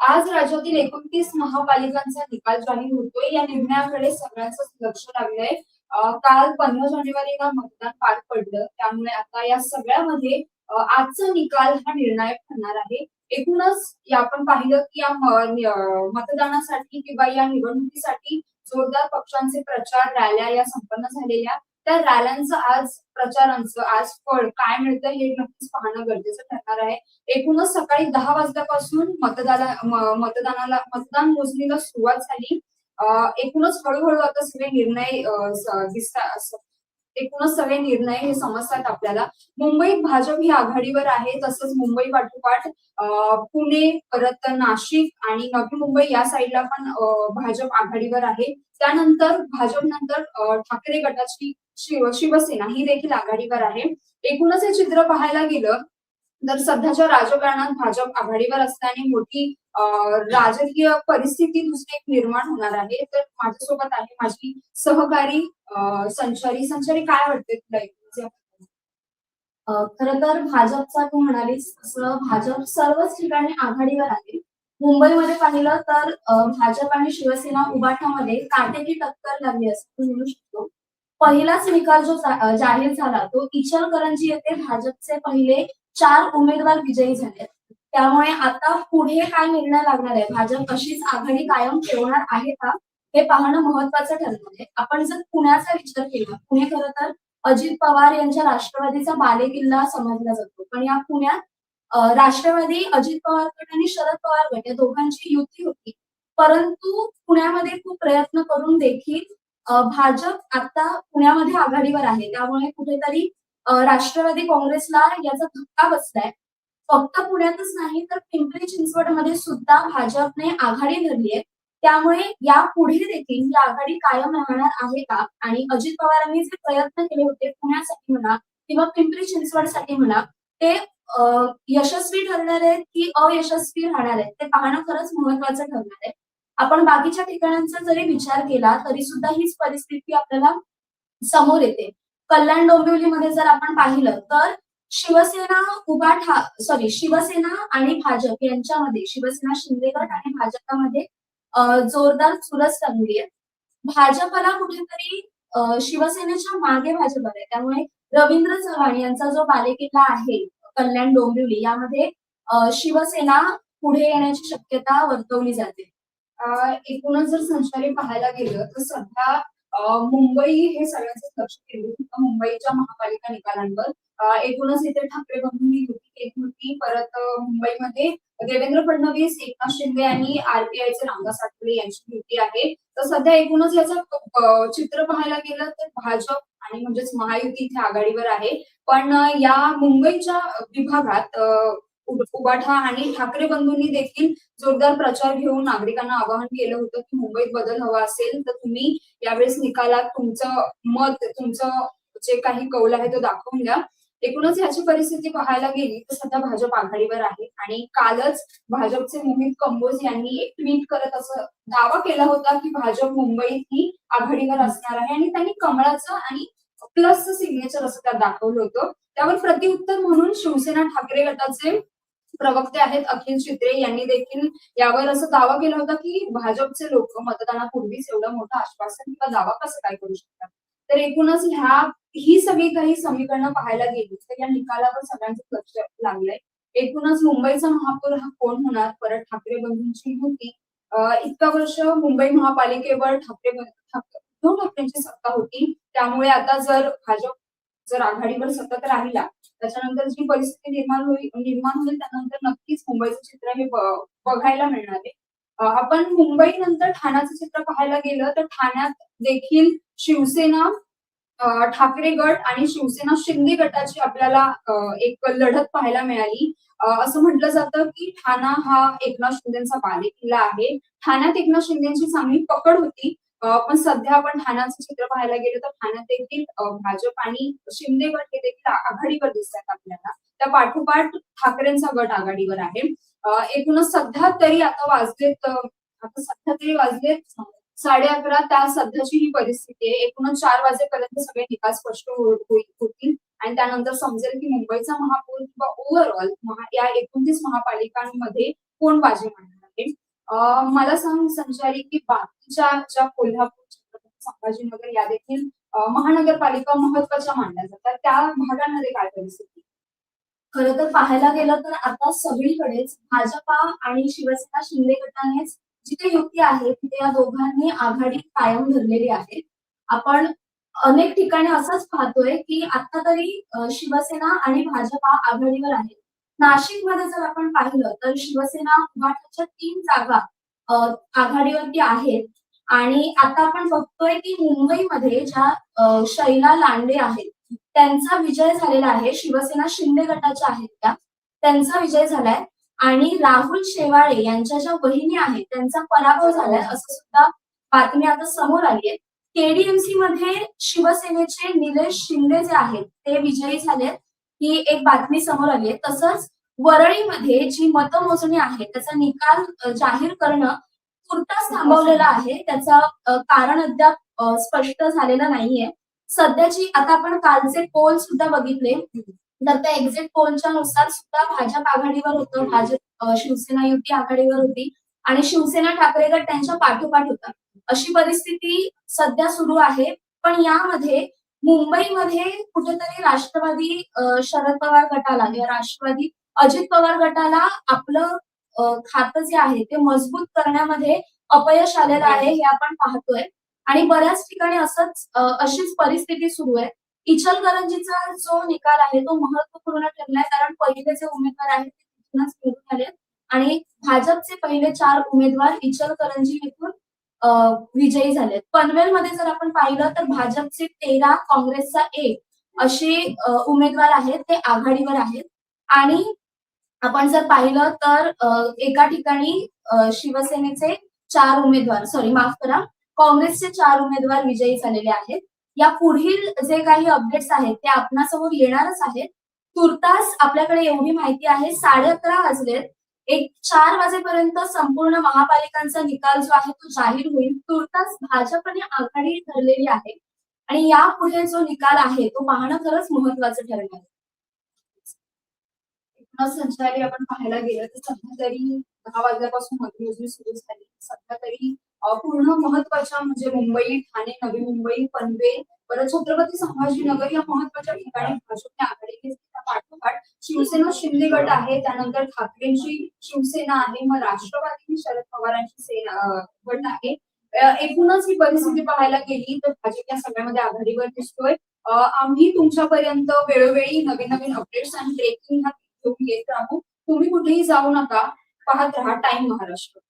आज राज्यातील एकोणतीस महापालिकांचा निकाल जाहीर होतोय. या निर्णयाकडे सगळ्यांचं लक्ष लागलंय. काल पंधरा जानेवारीला मतदान पार पडलं. त्यामुळे आता या सगळ्यामध्ये आजचा निकाल हा निर्णायक ठरणार आहे. एकूणच आपण पाहिलं की या मतदानासाठी किंवा या निवडणुकीसाठी जोरदार पक्षांचे प्रचार रॅल्या या संपन्न झालेल्या. त्या रॅल्यांचं आज प्रचारांचं आज फळ काय मिळतं हे नक्कीच पाहणं गरजेचं ठरणार आहे. एकूणच सकाळी दहा वाजल्यापासून मतदाना मतदानाला मतदान मोजणीला सुरुवात झाली. एकूणच हळूहळू आता सगळे निर्णय दिसता एकूणच सगळे निर्णय हे समजतात आपल्याला. मुंबईत भाजप ही आघाडीवर आहे तसंच मुंबई पाठोपाठ पुणे परत नाशिक आणि नवी मुंबई या साईडला पण भाजप आघाडीवर आहे. त्यानंतर भाजप नंतर ठाकरे गटाची शिव शिवसेना ही देखील आघाडीवर आहे. एकूणच हे चित्र पाहायला गेलं तर सध्याच्या राजकारणात भाजप आघाडीवर असल्याने मोठी राजकीय परिस्थिती दुसरी एक निर्माण होणार आहे. तर माझ्यासोबत आहे माझी सहकारी संचारी. संचारी काय वाटते तुला खर तर भाजपचा तू म्हणालीस असं भाजप सर्वच ठिकाणी आघाडीवर आहे. मुंबईमध्ये पाहिलं तर भाजप आणि शिवसेना उबाठामध्ये काटेकी टक्कर लागली असं आपण म्हणू शकतो. पहिलाच निकाल जो जाहीर झाला तो इचलकरंजी येथे भाजपचे पहिले चार उमेदवार विजयी झाले. त्यामुळे आता पुढे काय निर्णय लागणार आहे? भाजप अशीच आघाडी कायम ठेवणार आहे का? हे पाहणं महत्वाचं ठरणार आहे. आपण जर पुण्याचा विचार केला पुणे खरं तर अजित पवार यांच्या राष्ट्रवादीचा बालेकिल्ला समजला जातो. पण या पुण्यात राष्ट्रवादी अजित पवार गट आणि शरद पवार गट या दोघांची युती होती. परंतु पुण्यामध्ये खूप प्रयत्न करून देखील भाजप आता पुण्यामध्ये आघाडीवर आहे. त्यामुळे कुठेतरी राष्ट्रवादी काँग्रेसला याचा धक्का बसलाय. फक्त पुण्यातच नाही तर पिंपरी चिंचवडमध्ये सुद्धा भाजपने आघाडी धरली आहे. त्यामुळे या पुढे देखील ही आघाडी कायम राहणार आहे का? आणि अजित पवारांनी जे प्रयत्न केले होते पुण्यासाठी म्हणा किंवा पिंपरी चिंचवडसाठी म्हणा ते यशस्वी ठरणार आहेत की अयशस्वी राहणार आहेत? ते पाहणं खरंच महत्वाचं ठरणार आहे. आपण बाकीच्या ठिकाणांचा जरी विचार केला तरी सुद्धा हीच परिस्थिती आपल्याला समोर येते. कल्याण डोंबिवलीमध्ये जर आपण पाहिलं तर शिवसेना उभाठा सॉरी शिवसेना आणि भाजप यांच्यामध्ये शिवसेना शिंदे गट आणि भाजपामध्ये जोरदार चुरस लागली आहे. भाजपला कुठेतरी शिवसेनेच्या मागे भाजप आहे. त्यामुळे रवींद्र चव्हाण यांचा जो बालेकिल्ला आहे कल्याण डोंबिवली यामध्ये शिवसेना पुढे येण्याची शक्यता वर्तवली जाते. एकूणच जर संचारी पाहायला गेलं तर सध्या मुंबई हे सगळ्यांचं लक्ष केंद्रित मुंबईच्या महापालिका निकालांवर. एकूणच इथे ठाकरे बंधूंनी युती केली होती परत मुंबईमध्ये देवेंद्र फडणवीस एकनाथ शिंदे आणि आरपीआयचे रामदास आठवले यांची युती आहे. तर सध्या एकूणच याचं चित्र पाहायला गेलं तर भाजप आणि म्हणजेच महायुती इथे आघाडीवर आहे. पण या मुंबईच्या विभागात उबाठा आणि ठाकरे बंधूंनी देखील जोरदार प्रचार घेऊन नागरिकांना आवाहन केलं होतं की मुंबईत बदल हवा असेल तर तुम्ही यावेळेस निकालात तुमचं मत तुमचं जे काही कौल आहे तो दाखवून द्या. एकूणच ह्याची परिस्थिती पाहायला गेली तर सध्या भाजप आघाडीवर आहे. आणि कालच भाजपचे मोहित कंबोज यांनी एक ट्विट करत असं दावा केला होता की भाजप मुंबईत ही आघाडीवर असणार आहे. आणि त्यांनी कमळाचं आणि प्लसचं सिग्नेचर असं त्यात दाखवलं होतं. त्यावर प्रतिउत्तर म्हणून शिवसेना ठाकरे गटाचे प्रवक्ते आहेत अखिल चित्रे यांनी देखील यावर असं दावा केला होता की भाजपचे लोक मतदानापूर्वीच एवढं मोठं आश्वासन किंवा दावा कसं काय करू शकतात? तर एकूणच ह्या ही सगळी काही समीकरणं पाहायला गेली तर या निकालावर सगळ्यांचं लक्ष लागलंय. एकूणच मुंबईचा महापौर हा कोण होणार? परत ठाकरे बंधूंची होती. इतका वर्ष मुंबई महापालिकेवर ठाकरे ठाक- उद्धव ठाकरेंची सत्ता होती. त्यामुळे आता जर भाजप जर आघाडीवर सतत राहिला त्याच्यानंतर जी परिस्थिती निर्माण होईल निर्माण होईल त्यानंतर नक्कीच मुंबईचं चित्र हे बघायला मिळणार आहे. आपण मुंबई नंतर ठाण्याचं चित्र पाहायला गेलं तर ठाण्यात देखील शिवसेना ठाकरे गट आणि शिवसेना शिंदे गटाची आपल्याला एक लढत पाहायला मिळाली. असं म्हटलं जातं की ठाणा हा एकनाथ शिंदेचा बालेकिल्ला आहे. ठाण्यात एकनाथ शिंदेची चांगली पकड होती. पण सध्या आपण ठाण्याचं चित्र पाहायला गेलं तर ठाण्यात देखील भाजप आणि शिंदे गट हे देखील आघाडीवर दिसतात आपल्याला. त्या पाठोपाठ ठाकरेंचा गट आघाडीवर आहे. एकूणच सध्या तरी आता वाजलेत आता सध्या तरी वाजलेत साडे अकरा त्या सध्याची ही परिस्थिती आहे. एकूणच चार वाजेपर्यंत सगळे निकाल स्पष्ट हो, होतील. आणि त्यानंतर समजेल की मुंबईचा महापौर किंवा ओव्हरऑल या एकोणतीस महापालिकांमध्ये कोण बाजी मारणार आहे? मला सांग संचारी की बाकीच्या ज्या कोल्हापूर छत्रपती संभाजीनगर या देखील महानगरपालिका महत्त्वाच्या मानल्या जातात. त्या भागांमध्ये काय परिस्थिती? खरं तर पाहायला गेलं तर आता सगळीकडेच भाजपा आणि शिवसेना शिंदे गटानेच जिथे युती आहे तिथे या दोघांनी आघाडी कायम धरलेली आहे. आपण अनेक ठिकाणी असंच पाहतोय की आता तरी शिवसेना आणि भाजपा आघाडीवर आहे नाशिकमध्ये जर आपण पाहिलं तर शिवसेना उभाटाच्या तीन जागा आघाडीवरती आहेत. आणि आता आपण बघतोय की मुंबईमध्ये ज्या शैला लांडे आहेत त्यांचा विजय झालेला आहे. शिवसेना शिंदे गटाच्या आहेत त्या. त्यांचा विजय झालाय. आणि राहुल शेवाळे यांच्या ज्या वहिनी आहेत त्यांचा पराभव झालाय असं सुद्धा बातमी आता समोर आली आहे. केडीएमसी मध्ये शिवसेनेचे निलेश शिंदे जे आहेत ते विजयी झालेत. ही एक बातमी समोर आली आहे. तसंच वरळीमध्ये जी मतमोजणी आहे त्याचा निकाल जाहीर करणं तुर्तास थांबवलेला आहे. त्याचं कारण अद्याप स्पष्ट झालेलं नाहीये. सध्याची आता आपण कालचे पोल सुद्धा बघितले. तर त्या एक्झिट पोलच्या नुसार सुद्धा भाजप आघाडीवर होतं. भाजप शिवसेना युती आघाडीवर होती. आणि शिवसेना ठाकरे गट त्यांच्या पाठोपाठ होता. अशी परिस्थिती सध्या सुरू आहे. पण यामध्ये मुंबईमध्ये कुठेतरी राष्ट्रवादी शरद पवार गटाला किंवा राष्ट्रवादी अजित पवार गटाला आपलं खातं जे आहे ते मजबूत करण्यामध्ये अपयश आलेलं आहे हे आपण पाहतोय. आणि बऱ्याच ठिकाणी असंच अशीच परिस्थिती सुरू आहे. इचलकरंजीचा जो निकाल आहे तो महत्त्वपूर्ण ठरलाय कारण पहिले जे उमेदवार आहेत ते तिथूनच निवडून आले आणि भाजपचे पहिले चार उमेदवार इचलकरंजी येथून विजयी झालेत. पनवेलमध्ये जर आपण पाहिलं तर भाजपचे तेरा काँग्रेसचा एक असे उमेदवार आहेत. ते आघाडीवर आहेत. आणि आपण जर पाहिलं तर एका ठिकाणी शिवसेनेचे चार उमेदवार सॉरी माफ करा काँग्रेसचे चार उमेदवार विजयी झालेले आहेत. या पुढील जे काही अपडेट्स आहेत ते आपणासमोर येणारच आहेत. तुर्तास आपल्याकडे एवढी माहिती आहे साडे अकरा वाजलेत. एक चार वाजेपर्यंत संपूर्ण महापालिकांचा निकाल जो आहे तो जाहीर होईल. तुर्तास भाजपने आघाडी ठरलेली आहे. आणि यापुढे जो निकाल आहे तो पाहणं खरंच महत्वाचं ठरणार आहे. संचारी आपण पाहायला गेलं तर सध्या तरी दहा वाजल्यापासून मतमोजणी सुरू झाली. सध्या तरी पूर्ण महत्त्वाच्या म्हणजे मुंबई ठाणे नवी मुंबई पनवेल परत छत्रपती संभाजीनगर या महत्त्वाच्या ठिकाणी भाजपने आघाडी घेतली. पाठोपाठ शिवसेना शिंदे गट आहे त्यानंतर ठाकरेंची शिवसेना आहे मग राष्ट्रवादी शरद पवारांची सेना गट आहे. एकूणच ही परिस्थिती पाहायला गेली तर भाजप या सगळ्यामध्ये आघाडीवर दिसतोय. आम्ही तुमच्यापर्यंत वेळोवेळी नवीन नवीन अपडेट्स आणि ब्रेकिंग हा घेऊन येत राहू. तुम्ही कुठेही जाऊ नका. पाहत राहा टाइम महाराष्ट्र.